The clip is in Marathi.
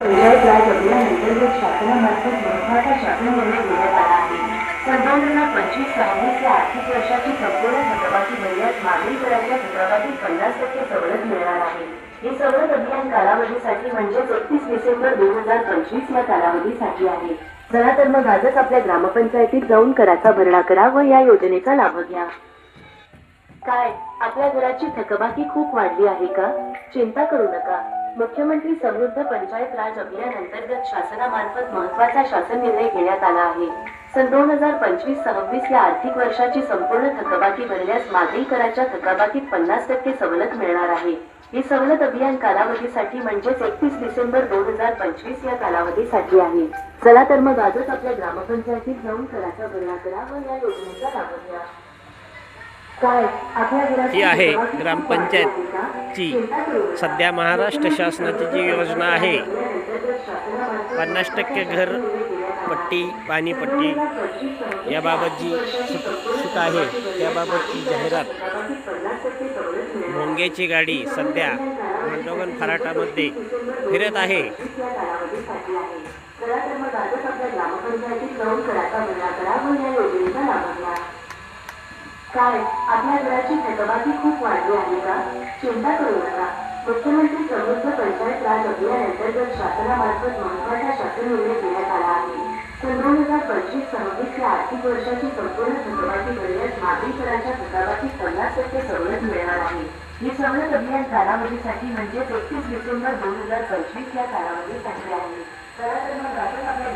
पंचायत राज अभियानांतर्गत शासनामार्फत महत्त्वाचा शासन निर्णय देण्यात आला आहे. सन दोन हजार पंचवीस सव्वीस या आर्थिक वर्षाची संपूर्ण थकबाकी भरण्यास मागील कराच्या थकबाकीत पन्नास टक्के सवलत मिळणार आहे. हे सवलत अभियान कालावधीसाठी म्हणजेच एकतीस डिसेंबर दोन हजार पंचवीस या कालावधीसाठी आहे. चला तर मग आजच आपल्या ग्रामपंचायतीत जाऊन कराचा भरणा करा व या योजनेचा लाभ घ्या. काय? आपल्या घराची थकबाकी खूप वाढली आहे का? चिंता करू नका. मुख्यमंत्री समृद्ध पंचायत राज अभियान अंतर्गत शासनामार्फत महत्त्वाचा शासन निर्णय घेण्यात आला आहे. सन दोन हजार पंचवीस सव्वीस या आर्थिक वर्षाची संपूर्ण थकबाकी भरल्यास मागील कराच्या थकबाकीत पन्नास टक्के सवलत मिळणार आहे. ही सवलत अभियान कालावधीसाठी म्हणजेच एकतीस डिसेंबर दोन हजार पंचवीस या कालावधीसाठी आहे. चला तर मग आजच आपल्या ग्रामपंचायतीत जाऊन कराचा भरणा करा व या योजनेचा लाभ घ्या. ही आहे थकबाकी खूप ग्रामपंचायत वाढली आहे का? ची चिंता करू नका. सध्या महाराष्ट्र शासनाची जी योजना आहे पन्नास टक्के घर पट्टी पाणीपट्टी याबाबत जी सुट आहे त्याबाबतची जाहिरात भोंग्याची गाडी सध्या मंडोगन फराटामध्ये फिरत आहे काय? आपल्या घराची थकबाकी खूप वाढली आहे का? चिंता करू नका. मुख्यमंत्री समृद्ध पंचायत राज अभियान अंतर्गत शासनामार्फत महत्त्वाचा शासन निर्णय घेण्यात आला आहे सन दोन हजार पंचवीस सव्वीस या आर्थिक वर्षाची संपूर्ण थकबाकी भरण्यास मागील कराच्या थकबाकीत पन्नास टक्के सवलत मिळणार आहे. ही सवलत अभियान कालावधीसाठी म्हणजेच एकतीस डिसेंबर दोन हजार पंचवीस या कालावधीसाठी आहे. चला तर मग आपण आपल्या